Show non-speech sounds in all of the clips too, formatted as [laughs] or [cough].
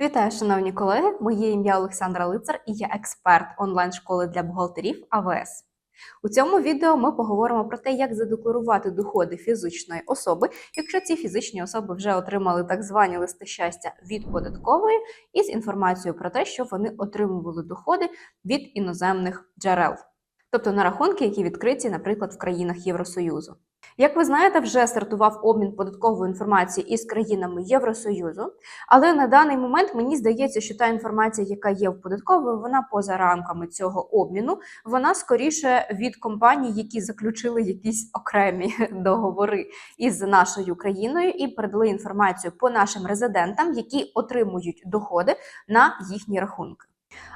Вітаю, шановні колеги! Моє ім'я Олександра Лицар і я експерт онлайн-школи для бухгалтерів АВС. У цьому відео ми поговоримо про те, як задекларувати доходи фізичної особи, якщо ці фізичні особи вже отримали так звані листи щастя від податкової, із інформацією про те, що вони отримували доходи від іноземних джерел, тобто на рахунки, які відкриті, наприклад, в країнах Євросоюзу. Як ви знаєте, вже стартував обмін податкової інформації із країнами Євросоюзу, але на даний момент мені здається, що та інформація, яка є в податкової, вона поза рамками цього обміну. Вона скоріше від компаній, які заключили якісь окремі [laughs] договори із нашою країною і передали інформацію по нашим резидентам, які отримують доходи на їхні рахунки.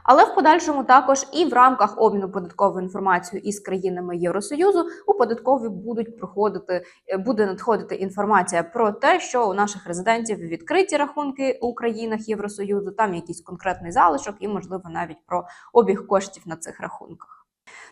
Але в подальшому також і в рамках обміну податковою інформацією із країнами Євросоюзу у податкові будуть проходити, е, буде надходити інформація про те, що у наших резидентів відкриті рахунки у країнах Євросоюзу, там якийсь конкретний залишок, і можливо навіть про обіг коштів на цих рахунках.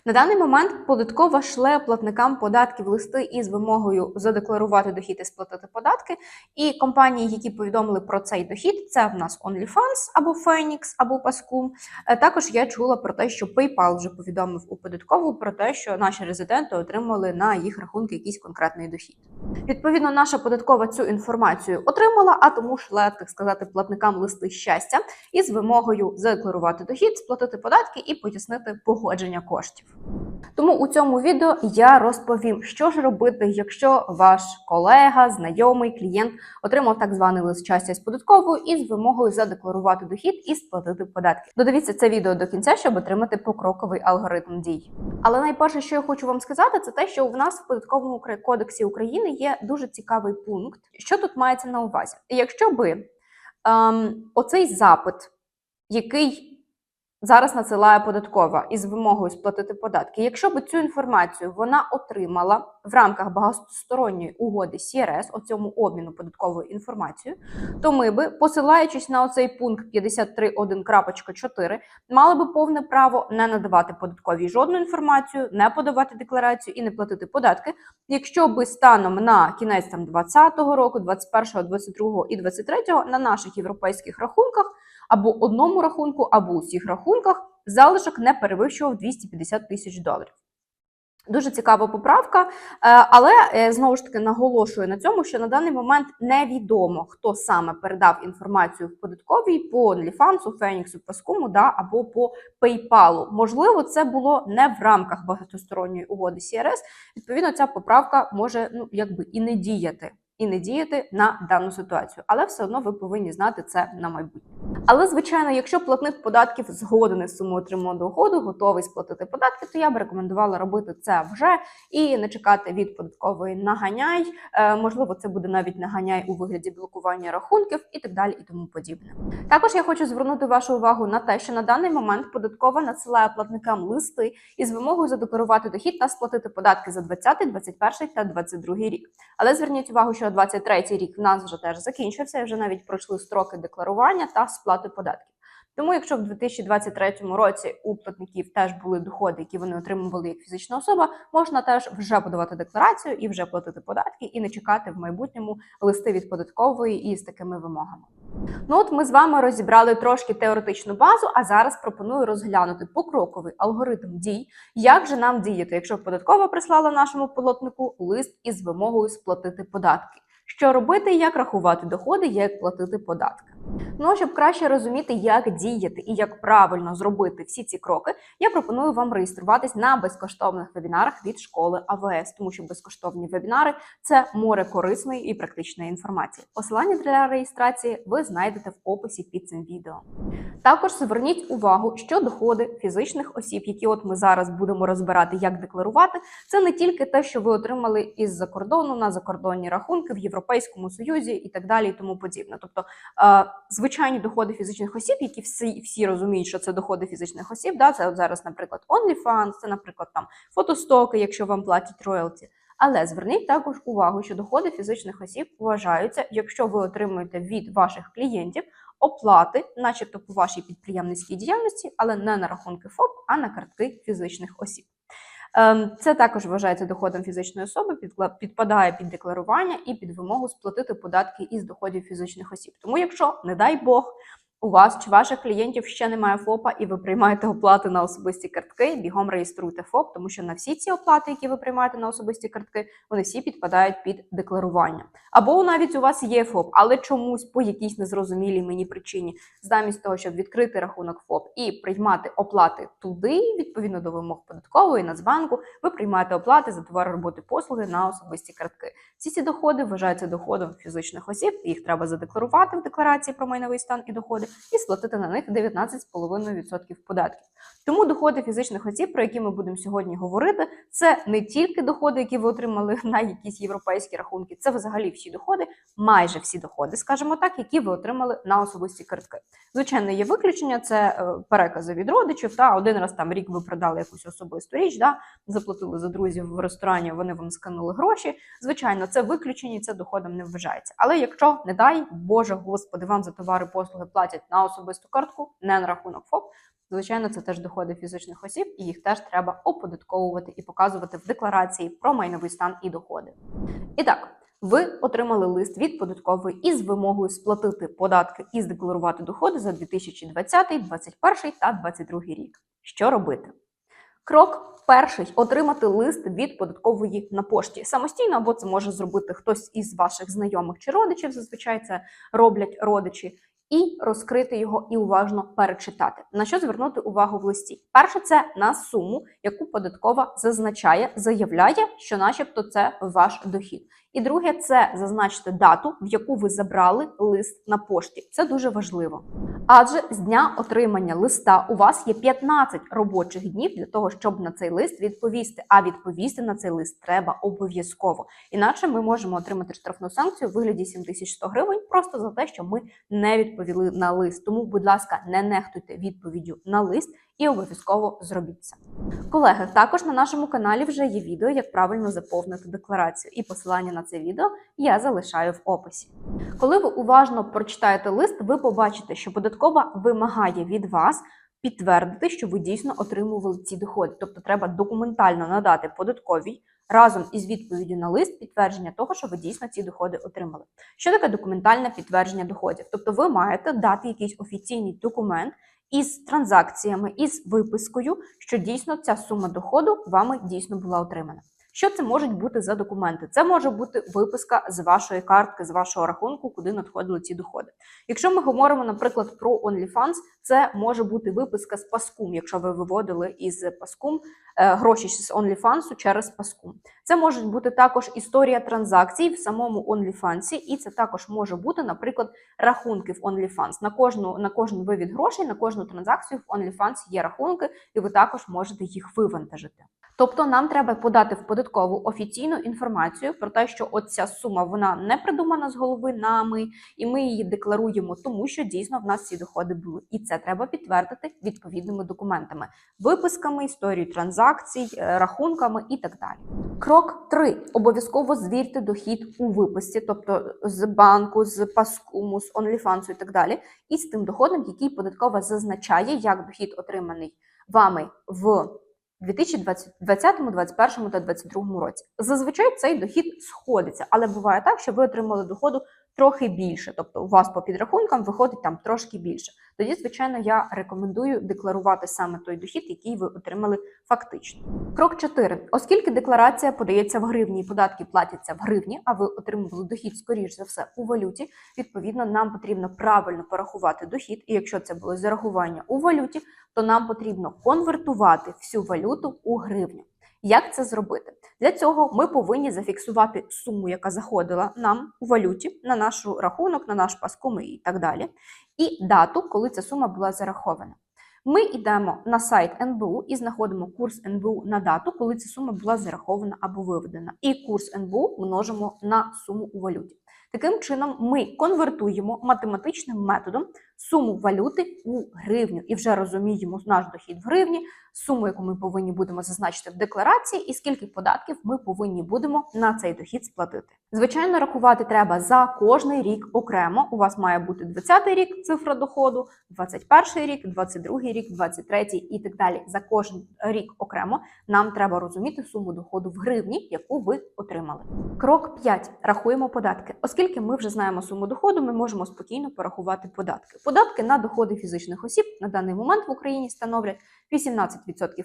На даний момент податкова шле платникам податків листи із вимогою задекларувати дохід і сплатити податки. І компанії, які повідомили про цей дохід, це в нас OnlyFans або Phoenix, або Pascum. Е, Також я чула про те, що PayPal вже повідомив у податкову про те, що наші резиденти отримали на їх рахунки якийсь конкретний дохід. Відповідно, наша податкова цю інформацію отримала, а тому шле, так сказати, платникам листи щастя із вимогою задекларувати дохід, сплатити податки і пояснити погодження коштів. Тому у цьому відео я розповім, що ж робити, якщо ваш колега, знайомий, клієнт отримав так званий лист щастя з податковою із вимогою задекларувати дохід і сплатити податки. Додивіться це відео до кінця, щоб отримати покроковий алгоритм дій. Але найперше, що я хочу вам сказати, це те, що в нас в податковому кодексі України є дуже цікавий пункт. Що тут мається на увазі? Якщо би ем, оцей запит, який зараз надсилає податкова із вимогою сплатити податки. Якщо б цю інформацію вона отримала в рамках багатосторонньої угоди CRS, оцьому обміну податковою інформацією, то ми би, посилаючись на оцей пункт 53.1.4, мали би повне право не надавати податковій жодну інформацію, не подавати декларацію і не платити податки. Якщо би станом на кінець там 20-го року, 21-го, 22-го і 23-го на наших європейських рахунках або одному рахунку, або усіх рахунках залишок не перевищував 250 тисяч доларів. Дуже цікава поправка, е, але е, знову ж таки наголошую на цьому, що на даний момент невідомо, хто саме передав інформацію в податковій по OnlyFans, Феніксу, Паскуму да, або по PayPal. Можливо, це було не в рамках багатосторонньої угоди CRS. Відповідно, ця поправка може ну якби і не діяти і не діяти на дану ситуацію, але все одно ви повинні знати це на майбутнє. Але звичайно, якщо платник податків згоден із сумою отриманого доходу, готовий сплатити податки, то я б рекомендувала робити це вже і не чекати від податкової наганяй. Е, можливо, це буде навіть наганяй у вигляді блокування рахунків і так далі, і тому подібне. Також я хочу звернути вашу увагу на те, що на даний момент податкова надсилає платникам листи із вимогою задекларувати дохід та сплатити податки за 20, 21 та 22 рік. Але зверніть увагу, що 23 рік в нас вже теж закінчився, вже навіть пройшли строки декларування та сплати податків. Тому, якщо в 2023 році у платників теж були доходи, які вони отримували як фізична особа, можна теж вже подавати декларацію і вже платити податки, і не чекати в майбутньому листи від податкової із такими вимогами. Ну от ми з вами розібрали трошки теоретичну базу, а зараз пропоную розглянути покроковий алгоритм дій, як же нам діяти, якщо податкова прислала нашому полотнику лист із вимогою сплатити податки. Що робити, як рахувати доходи, як платити податки. Ну, щоб краще розуміти, як діяти і як правильно зробити всі ці кроки, я пропоную вам реєструватись на безкоштовних вебінарах від школи АВС, тому що безкоштовні вебінари це море корисної і практичної інформації. Посилання для реєстрації ви знайдете в описі під цим відео. Також зверніть увагу, що доходи фізичних осіб, які от ми зараз будемо розбирати, як декларувати, це не тільки те, що ви отримали із-за кордону на закордонні рахунки в Європейському Союзі і так далі, і тому подібне. Тобто звичайні доходи фізичних осіб, які всі всі розуміють, що це доходи фізичних осіб. Да, Це от зараз, наприклад, OnlyFans, це, наприклад, там фотостоки, якщо вам платять роялті. Але зверніть також увагу, що доходи фізичних осіб вважаються, якщо ви отримуєте від ваших клієнтів оплати, начебто по вашій підприємницькій діяльності, але не на рахунки ФОП, а на картки фізичних осіб. Ем, це також вважається доходом фізичної особи, підпадає під декларування і під вимогу сплатити податки із доходів фізичних осіб. Тому, якщо, не дай Бог, у вас чи ваших клієнтів ще немає ФОПа, і ви приймаєте оплати на особисті картки, бігом реєструйте ФОП, тому що на всі ці оплати, які ви приймаєте на особисті картки, вони всі підпадають під декларування. Або навіть у вас є ФОП, але чомусь по якійсь незрозумілій мені причині, замість того, щоб відкрити рахунок ФОП і приймати оплати туди, відповідно до вимог податкової Нацбанку, ви приймаєте оплати за товари роботи послуги на особисті картки. Всі ці доходи вважаються доходом фізичних осіб, їх треба задекларувати в декларації про майновий стан і доходи і сплатити на них 19,5% податків. Тому доходи фізичних осіб, про які ми будемо сьогодні говорити, це не тільки доходи, які ви отримали [laughs] на якісь європейські рахунки, це взагалі всі доходи, майже всі доходи, скажімо так, які ви отримали на особисті картки. Звичайно, є виключення, це е, перекази від родичів. Та один раз там рік ви продали якусь особисту річ, да, заплатили за друзів в ресторані, вони вам скинули гроші. Звичайно, це виключення, це доходом не вважається. Але якщо не дай Боже, господи, вам за товари послуги платять на особисту картку, не на рахунок ФОП. Звичайно, це теж доходи фізичних осіб, і їх теж треба оподатковувати і показувати в декларації про майновий стан і доходи. І так, ви отримали лист від податкової із вимогою сплатити податки і здекларувати доходи за 2020, 2021 та 2022 рік. Що робити? Крок перший отримати лист від податкової на пошті самостійно, або це може зробити хтось із ваших знайомих чи родичів. Зазвичай це роблять родичі. І розкрити його і уважно перечитати. На що звернути увагу в листі? Перше, це на суму, яку податкова зазначає, заявляє, що, начебто, це ваш дохід. І друге, це зазначити дату, в яку ви забрали лист на пошті. Це дуже важливо. Адже з дня отримання листа у вас є 15 робочих днів для того, щоб на цей лист відповісти. А відповісти на цей лист треба обов'язково. Інакше ми можемо отримати штрафну санкцію в вигляді 7100 гривень просто за те, що ми не відповіли на лист. Тому, будь ласка, не нехтуйте відповіддю на лист і обов'язково зробіть це. Колеги, також на нашому каналі вже є відео, як правильно заповнити декларацію, і посилання на це відео я залишаю в описі. Коли ви уважно прочитаєте лист, ви побачите, що податкова вимагає від вас підтвердити, що ви дійсно отримували ці доходи. Тобто треба документально надати податковій разом із відповіддю на лист підтвердження того, що ви дійсно ці доходи отримали. Що таке документальне підтвердження доходів? Тобто ви маєте дати якийсь офіційний документ із транзакціями, із випискою, що дійсно ця сума доходу вами дійсно була отримана. Що це можуть бути за документи? Це може бути виписка з вашої картки, з вашого рахунку, куди надходили ці доходи. Якщо ми говоримо, наприклад, про OnlyFans, це може бути виписка з Паскум, якщо ви виводили із Паскум е, гроші з OnlyFans через Паскум. Це може бути також історія транзакцій в самому OnlyFans, і це також може бути, наприклад, рахунки в OnlyFans. На кожну на кожен вивід грошей, на кожну транзакцію в OnlyFans є рахунки, і ви також можете їх вивантажити. Тобто нам треба подати в податкову офіційну інформацію про те, що оця сума вона не придумана з голови нами, і ми її декларуємо, тому що дійсно в нас ці доходи були. І це треба підтвердити відповідними документами, виписками, історією транзакцій, е, рахунками і так далі. Крок 3. обов'язково звірте дохід у виписці, тобто з банку, з паскуму, з OnlyFans і так далі, і з тим доходом, який податкова зазначає як дохід отриманий вами в 2020, 2021 та 2022 році. Зазвичай цей дохід сходиться, але буває так, що ви отримали доходу трохи більше, тобто у вас по підрахункам виходить там трошки більше. Тоді, звичайно, я рекомендую декларувати саме той дохід, який ви отримали фактично. Крок 4. Оскільки декларація подається в гривні і податки платяться в гривні, а ви отримували дохід, скоріш за все, у валюті, відповідно, нам потрібно правильно порахувати дохід, і якщо це було зарахування у валюті, то нам потрібно конвертувати всю валюту у гривню. Як це зробити? Для цього ми повинні зафіксувати суму, яка заходила нам у валюті на наш рахунок, на наш паскум і так далі, і дату, коли ця сума була зарахована. Ми йдемо на сайт НБУ і знаходимо курс НБУ на дату, коли ця сума була зарахована або виведена. І курс НБУ множимо на суму у валюті. Таким чином, ми конвертуємо математичним методом суму валюти у гривню і вже розуміємо наш дохід в гривні, суму, яку ми повинні будемо зазначити в декларації, і скільки податків ми повинні будемо на цей дохід сплатити. Звичайно, рахувати треба за кожний рік окремо. У вас має бути 20-й рік цифра доходу, 21-й рік, 22-й рік, 23-й і так далі. За кожен рік окремо нам треба розуміти суму доходу в гривні, яку ви отримали. Крок 5. рахуємо податки. Оскільки ми вже знаємо суму доходу, ми можемо спокійно порахувати податки. Податки на доходи фізичних осіб на даний момент в Україні становлять 18%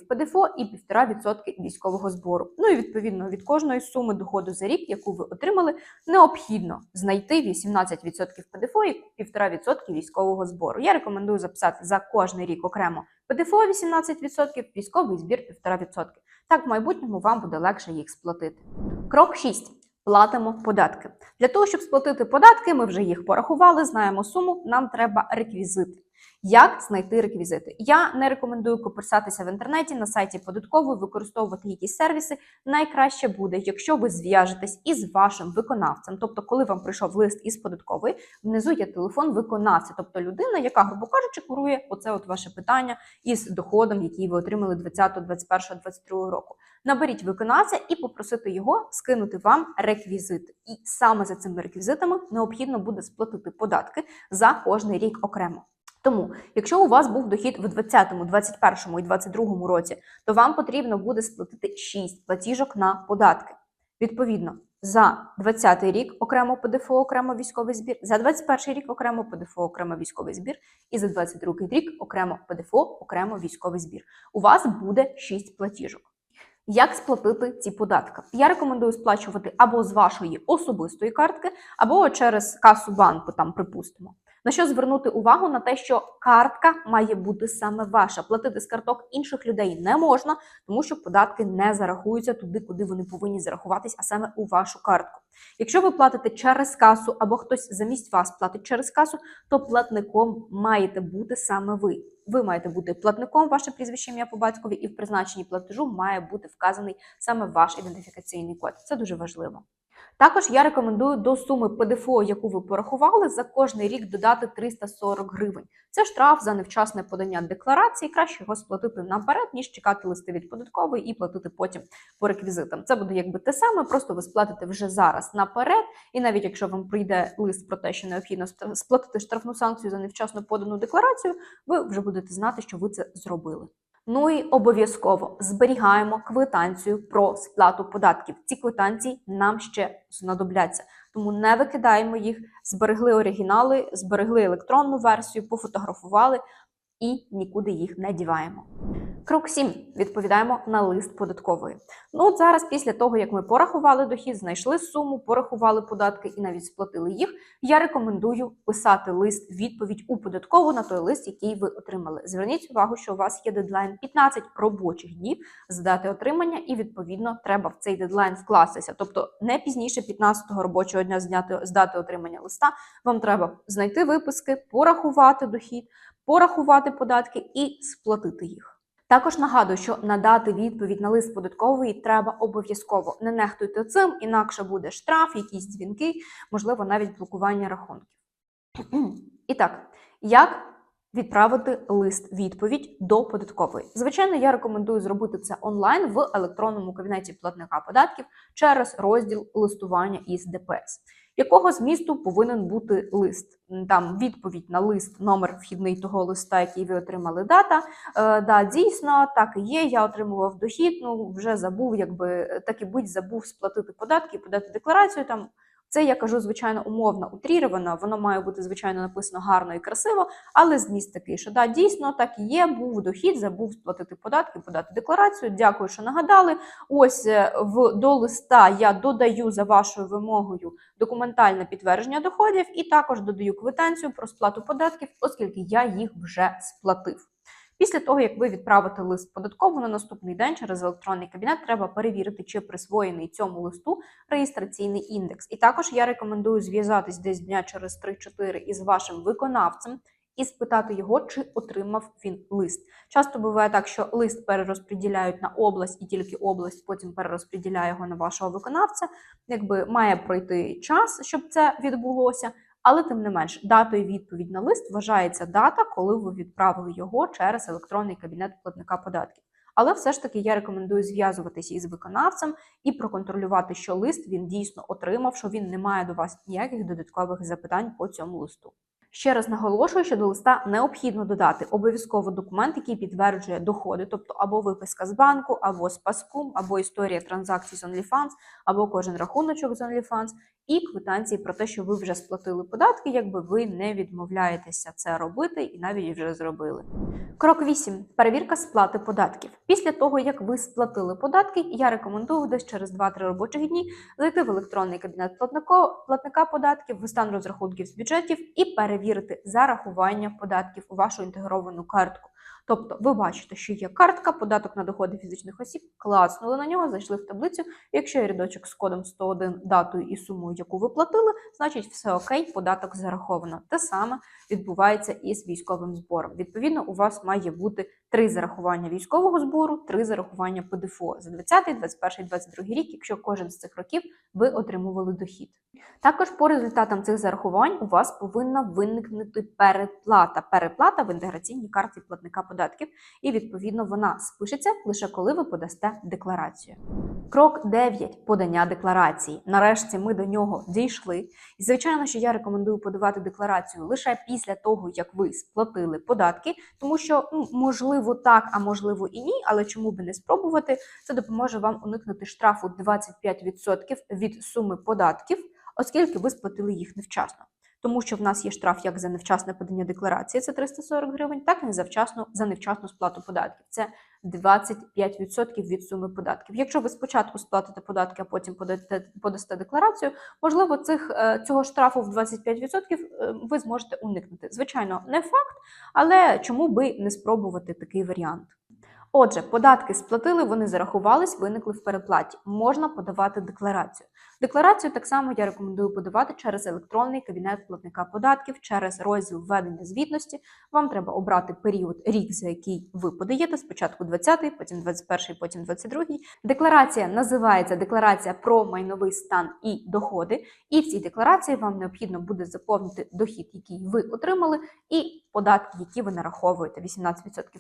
ПДФО і 1,5% військового збору. Ну і відповідно від кожної суми доходу за рік, яку ви отримали, необхідно знайти 18% ПДФО і 1,5% військового збору. Я рекомендую записати за кожний рік окремо ПДФО 18%, військовий збір 1,5%. Так в майбутньому вам буде легше їх сплатити. Крок 6. Платимо податки. Для того, щоб сплатити податки, ми вже їх порахували, знаємо суму, нам треба реквізити. Як знайти реквізити? Я не рекомендую копирсатися в інтернеті на сайті податкової, використовувати якісь сервіси. Найкраще буде, якщо ви зв'яжетесь із вашим виконавцем. Тобто, коли вам прийшов лист із податкової, внизу є телефон виконавця, тобто людина, яка, грубо кажучи, курує оце от ваше питання із доходом, який ви отримали 20, 21, 22 року. Наберіть виконавця і попросити його скинути вам реквізити. І саме за цими реквізитами необхідно буде сплатити податки за кожний рік окремо. Тому, якщо у вас був дохід в 20, 21 і 22 році, то вам потрібно буде сплатити 6 платіжок на податки. Відповідно, за 20 рік окремо ПДФО, окремо військовий збір, за 21 рік окремо ПДФО, окремо військовий збір, і за 22 рік окремо ПДФО, окремо військовий збір. У вас буде 6 платіжок. Як сплатити ці податки? Я рекомендую сплачувати або з вашої особистої картки, або через касу банку, там припустимо. На що звернути увагу на те, що картка має бути саме ваша. Платити з карток інших людей не можна, тому що податки не зарахуються туди, куди вони повинні зарахуватись, а саме у вашу картку. Якщо ви платите через касу або хтось замість вас платить через касу, то платником маєте бути саме ви. Ви маєте бути платником, ваше прізвище ім'я по батькові, і в призначенні платежу має бути вказаний саме ваш ідентифікаційний код. Це дуже важливо. Також я рекомендую до суми ПДФО, яку ви порахували, за кожний рік додати 340 гривень. Це штраф за невчасне подання декларації. Краще його сплатити наперед, ніж чекати листи від податкової і платити потім по реквізитам. Це буде якби те саме, просто ви сплатите вже зараз наперед. І навіть якщо вам прийде лист про те, що необхідно сплатити штрафну санкцію за невчасно подану декларацію, ви вже будете знати, що ви це зробили. Ну і обов'язково зберігаємо квитанцію про сплату податків. Ці квитанції нам ще знадобляться, тому не викидаємо їх, зберегли оригінали, зберегли електронну версію, пофотографували і нікуди їх не діваємо. Крок 7. Відповідаємо на лист податкової. Ну от зараз, після того, як ми порахували дохід, знайшли суму, порахували податки і навіть сплатили їх, я рекомендую писати лист відповідь у податкову на той лист, який ви отримали. Зверніть увагу, що у вас є дедлайн 15 робочих днів з дати отримання, і відповідно треба в цей дедлайн вкластися. Тобто не пізніше 15-го робочого дня з дати отримання листа. Вам треба знайти виписки, порахувати дохід, порахувати податки і сплатити їх. Також нагадую, що надати відповідь на лист податковий треба обов'язково. Не нехтуйте цим, інакше буде штраф, якісь дзвінки, можливо, навіть блокування рахунків. І так, як відправити лист відповідь до податкової? Звичайно, я рекомендую зробити це онлайн в електронному кабінеті платника податків через розділ листування із ДПС. Якого змісту повинен бути лист? Там відповідь на лист, номер вхідний того листа, який ви отримали дата. Е, да, дійсно, так і є. Я отримував дохід. Ну вже забув, якби так і будь забув сплатити податки, подати декларацію. Там це я кажу, звичайно, умовно утріровано, воно має бути, звичайно, написано гарно і красиво, але зміст такий, що да, дійсно так і є, був дохід, забув сплатити податки, подати декларацію. Дякую, що нагадали. Ось е, в до листа я додаю за вашою вимогою документальне підтвердження доходів і також додаю квитанцію про сплату податків, оскільки я їх вже сплатив. Після того, як ви відправите лист податкову на наступний день через електронний кабінет, треба перевірити, чи присвоєний цьому листу реєстраційний індекс. І також я рекомендую зв'язатись десь дня через 3-4 із вашим виконавцем і спитати його, чи отримав він лист. Часто буває так, що лист перерозподіляють на область, і тільки область потім перерозподіляє його на вашого виконавця. Якби має пройти час, щоб це відбулося. Але тим не менш, датою відповідь на лист вважається дата, коли ви відправили його через електронний кабінет платника податків. Але все ж таки я рекомендую зв'язуватися із виконавцем і проконтролювати, що лист він дійсно отримав, що він не має до вас ніяких додаткових запитань по цьому листу. Ще раз наголошую, що до листа необхідно додати обов'язково документ, який підтверджує доходи, тобто або виписка з банку, або з паскум, або історія транзакцій з OnlyFans, або кожен рахуночок з OnlyFans, і квитанції про те, що ви вже сплатили податки, якби ви не відмовляєтеся це робити і навіть вже зробили. Крок 8. Перевірка сплати податків. Після того, як ви сплатили податки, я рекомендую десь через 2-3 робочих дні зайти в електронний кабінет платника, платника податків, в стан розрахунків з бюджетів і перевірити зарахування податків у вашу інтегровану картку. Тобто, ви бачите, що є картка, податок на доходи фізичних осіб, класнули на нього, зайшли в таблицю. Якщо є рядочок з кодом 101, датою і сумою, яку ви платили, значить все окей, податок зараховано. Те саме відбувається і з військовим збором. Відповідно, у вас має бути три зарахування військового збору, три зарахування ПДФО за 20, 21, 22 рік, якщо кожен з цих років ви отримували дохід. Також по результатам цих зарахувань у вас повинна виникнути переплата. Переплата в інтеграційній карті платника податків, і відповідно вона спишеться лише коли ви подасте декларацію. Крок 9. подання декларації. Нарешті ми до нього дійшли. І звичайно, що я рекомендую подавати декларацію лише після того, як ви сплатили податки, тому що ну, можливо так, а можливо і ні. Але чому би не спробувати? Це допоможе вам уникнути штрафу 25% від суми податків, оскільки ви сплатили їх невчасно. Тому що в нас є штраф як за невчасне подання декларації, це 340 гривень, так і за вчасну за невчасну сплату податків. Це 25% від суми податків. Якщо ви спочатку сплатите податки, а потім подасте, подасте декларацію, можливо, цих е, цього штрафу в 25% е, ви зможете уникнути. Звичайно, не факт, але чому би не спробувати такий варіант? Отже, податки сплатили, вони зарахувались, виникли в переплаті. Можна подавати декларацію. Декларацію так само я рекомендую подавати через електронний кабінет платника податків, через розділ введення звітності. Вам треба обрати період рік, за який ви подаєте. Спочатку 20, потім 21-й, потім 22. Декларація називається декларація про майновий стан і доходи. І в цій декларації вам необхідно буде заповнити дохід, який ви отримали, і податки, які ви нараховуєте: 18%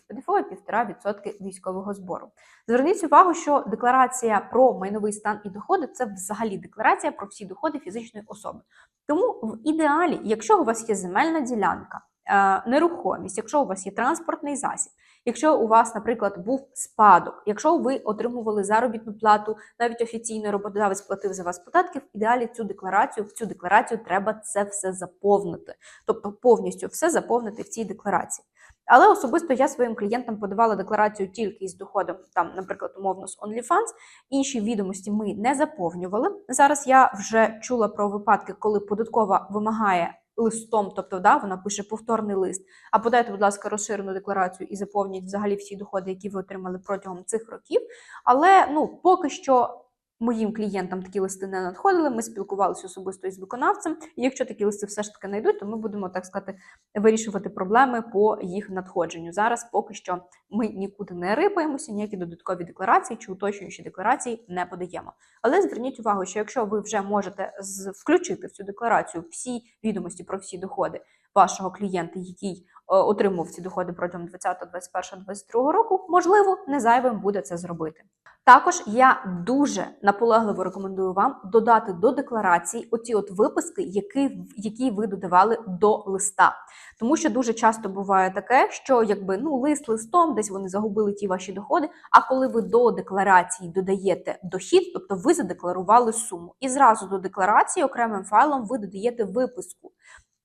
ПДФО і 1,5% військового збору. Зверніть увагу, що декларація про майновий стан і доходи це взагалі декларація про всі доходи фізичної особи. Тому в ідеалі, якщо у вас є земельна ділянка, е, нерухомість, якщо у вас є транспортний засіб, якщо у вас, наприклад, був спадок, якщо ви отримували заробітну плату, навіть офіційно роботодавець платив за вас податки, в ідеалі цю декларацію, в цю декларацію треба це все заповнити, тобто повністю все заповнити в цій декларації. Але особисто я своїм клієнтам подавала декларацію тільки із доходом, там, наприклад, умовно з OnlyFans. Інші відомості ми не заповнювали. Зараз я вже чула про випадки, коли податкова вимагає листом, тобто да, вона пише повторний лист. А подайте, будь ласка, розширену декларацію і заповніть взагалі всі доходи, які ви отримали протягом цих років. Але ну поки що. Моїм клієнтам такі листи не надходили. Ми спілкувалися особисто із виконавцем. І якщо такі листи все ж таки знайдуть, то ми будемо так сказати вирішувати проблеми по їх надходженню. Зараз поки що ми нікуди не рипаємося, ніякі додаткові декларації чи уточнюючі декларації не подаємо. Але зверніть увагу, що якщо ви вже можете включити в цю декларацію всі відомості про всі доходи вашого клієнта, який отримував ці доходи протягом 20, 21, 22 року, можливо, не зайвим буде це зробити. Також я дуже наполегливо рекомендую вам додати до декларації оці от виписки, які які ви додавали до листа. Тому що дуже часто буває таке, що якби ну лист листом, десь вони загубили ті ваші доходи. А коли ви до декларації додаєте дохід, тобто ви задекларували суму, і зразу до декларації окремим файлом ви додаєте виписку.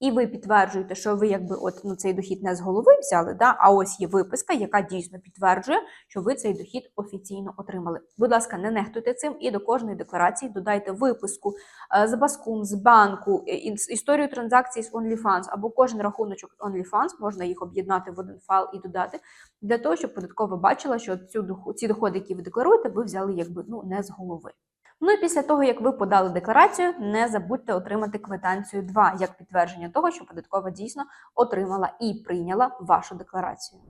І ви підтверджуєте, що ви якби от ну цей дохід не з голови взяли, да, а ось є виписка, яка дійсно підтверджує, що ви цей дохід офіційно отримали. Будь ласка, не нехтуйте цим і до кожної декларації додайте виписку е, з баскум, з банку, е, історію транзакцій з OnlyFans або кожен рахуночок OnlyFans, можна їх об'єднати в один файл і додати, для того, щоб податкова бачила, що цю ці доходи, які ви декларуєте, ви взяли якби ну не з голови. Ну і після того, як ви подали декларацію, не забудьте отримати квитанцію 2 як підтвердження того, що податкова дійсно отримала і прийняла вашу декларацію.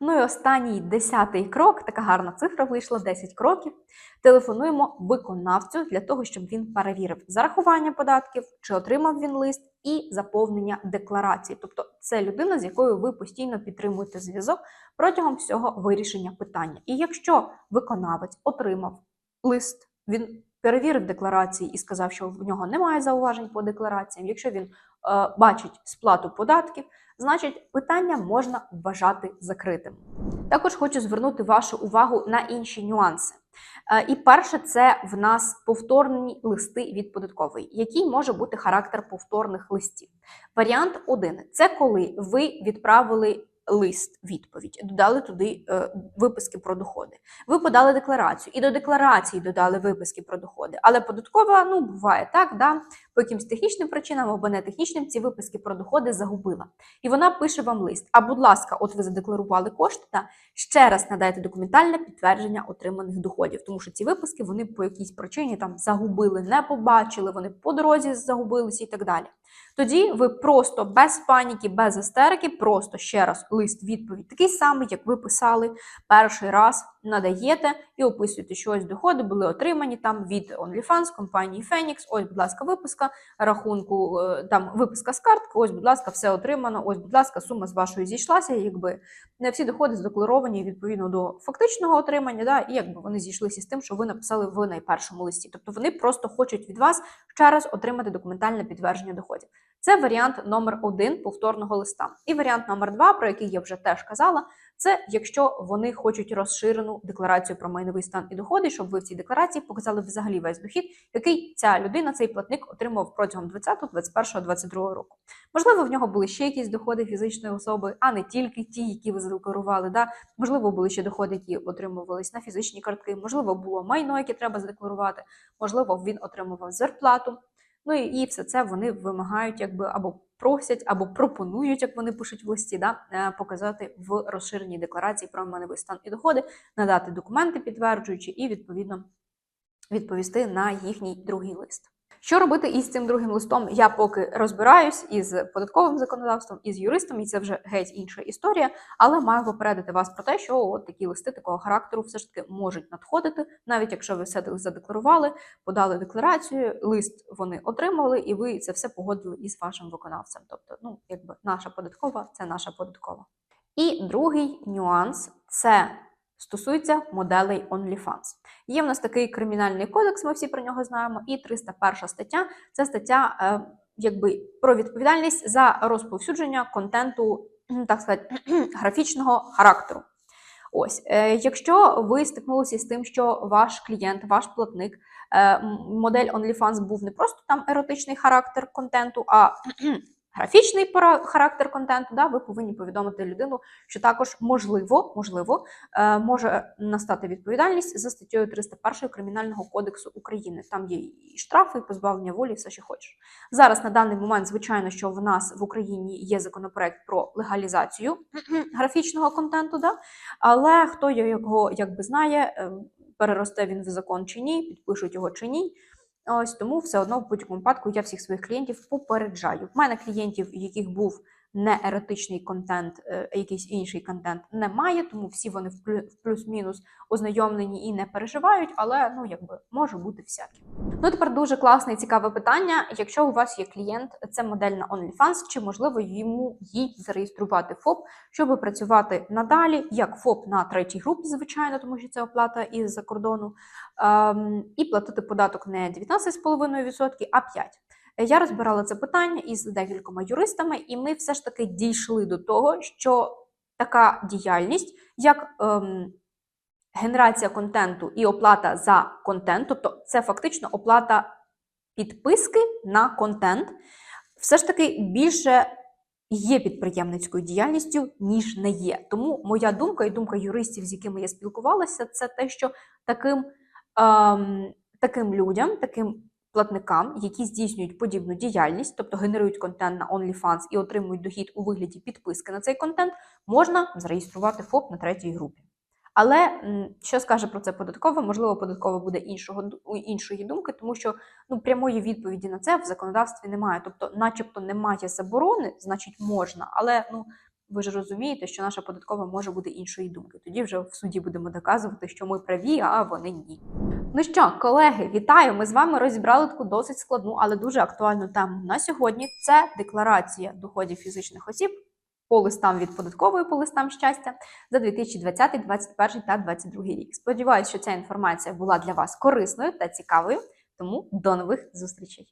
Ну і останній десятий крок, така гарна цифра вийшла, 10 кроків. Телефонуємо виконавцю для того, щоб він перевірив зарахування податків, чи отримав він лист, і заповнення декларації. Тобто це людина, з якою ви постійно підтримуєте зв'язок протягом всього вирішення питання. І якщо виконавець отримав лист, він перевірив декларації і сказав, що в нього немає зауважень по деклараціям. Якщо він е, бачить сплату податків, значить питання можна вважати закритим. Також хочу звернути вашу увагу на інші нюанси. Е, І перше, це в нас повторні листи від податкової. Який може бути характер повторних листів? Варіант 1 – це коли ви відправили лист, відповідь, додали туди е, виписки про доходи. Ви подали декларацію, і до декларації додали виписки про доходи. Але податкова, ну буває так, да, по якимсь технічним причинам або не технічним, ці виписки про доходи загубила. І вона пише вам лист. А будь ласка, от ви задекларували кошти, та ще раз надайте документальне підтвердження отриманих доходів, тому що ці виписки вони по якійсь причині там загубили, не побачили, вони по дорозі загубилися і так далі. Тоді ви просто без паніки, без істерики, просто ще раз лист відповідь, такий самий, як ви писали перший раз, надаєте і описуєте, що ось доходи були отримані там від OnlyFans, компанії Phoenix, ось, будь ласка, виписка рахунку, е, там виписка з картки, ось, будь ласка, все отримано, ось, будь ласка, сума з вашої зійшлася, якби не всі доходи задекларовані відповідно до фактичного отримання, да, і якби вони зійшлися з тим, що ви написали в найпершому листі. Тобто вони просто хочуть від вас ще раз отримати документальне підтвердження доходів. Це варіант номер один повторного листа. І варіант номер два, про який я вже теж казала, це якщо вони хочуть розширену декларацію про майновий стан і доходи, щоб ви в цій декларації показали взагалі весь дохід, який ця людина, цей платник отримав протягом 20, 21, 22 року. Можливо, в нього були ще якісь доходи фізичної особи, а не тільки ті, які ви задекларували. Да? Можливо, були ще доходи, які отримувались на фізичні картки, можливо, було майно, яке треба задекларувати, можливо, він отримував зарплату. Ну і, і все це вони вимагають, якби або просять, або пропонують, як вони пишуть в листі, да, е, показати в розширеній декларації про майновий стан і доходи, надати документи, підтверджуючи, і відповідно відповісти на їхній другий лист. Що робити із цим другим листом? Я поки розбираюсь із податковим законодавством, із юристом, і це вже геть інша історія. Але маю попередити вас про те, що от такі листи такого характеру все ж таки можуть надходити, навіть якщо ви все задекларували, подали декларацію, лист вони отримали, і ви це все погодили із вашим виконавцем. Тобто, ну якби наша податкова це наша податкова. І другий нюанс це стосується моделей OnlyFans. Є в нас такий кримінальний кодекс, ми всі про нього знаємо, і 301 стаття це стаття е, якби про відповідальність за розповсюдження контенту, так сказати, графічного характеру. Ось, е, якщо ви стикнулися з тим, що ваш клієнт, ваш платник, е, модель OnlyFans був не просто там еротичний характер контенту, а графічний характер контенту, да, ви повинні повідомити людину, що також можливо, можливо, е, може настати відповідальність за статтею 301 Кримінального кодексу України. Там є і штрафи, і позбавлення волі, все що хочеш. Зараз на даний момент, звичайно, що в нас в Україні є законопроект про легалізацію [clears throat] графічного контенту, да, але хто його якби знає, е, переросте він в закон чи ні, підпишуть його чи ні. Ось тому все одно в будь-якому випадку я всіх своїх клієнтів попереджаю. В мене клієнтів, яких був не еротичний контент, е, якийсь інший контент, немає, тому всі вони в плюс-мінус ознайомлені і не переживають, але ну якби може бути всяке. Ну тепер дуже класне і цікаве питання. Якщо у вас є клієнт, це модель на OnlyFans, чи можливо йому їй зареєструвати ФОП, щоб працювати надалі, як ФОП на третій групі, звичайно, тому що це оплата із-за кордону, ем, і платити податок не 19,5%, а 5%. Я розбирала це питання із декількома юристами, і ми все ж таки дійшли до того, що така діяльність, як ем, генерація контенту і оплата за контент, тобто це фактично оплата підписки на контент, все ж таки більше є підприємницькою діяльністю, ніж не є. Тому моя думка і думка юристів, з якими я спілкувалася, це те, що таким, ем, таким людям, таким платникам, які здійснюють подібну діяльність, тобто генерують контент на OnlyFans і отримують дохід у вигляді підписки на цей контент, можна зареєструвати ФОП на третій групі. Але що скаже про це податкова? Можливо, податкова буде іншого іншої думки, тому що ну прямої відповіді на це в законодавстві немає. Тобто, начебто, немає заборони, значить можна, але ну ви ж розумієте, що наша податкова може бути іншої думки. Тоді вже в суді будемо доказувати, що ми праві, а вони ні. Ну що, колеги, вітаю! Ми з вами розібрали таку досить складну, але дуже актуальну тему на сьогодні. Це декларація доходів фізичних осіб по листам від податкової по листам щастя за 2020, 2021 та 2022 рік. Сподіваюсь, що ця інформація була для вас корисною та цікавою. Тому до нових зустрічей!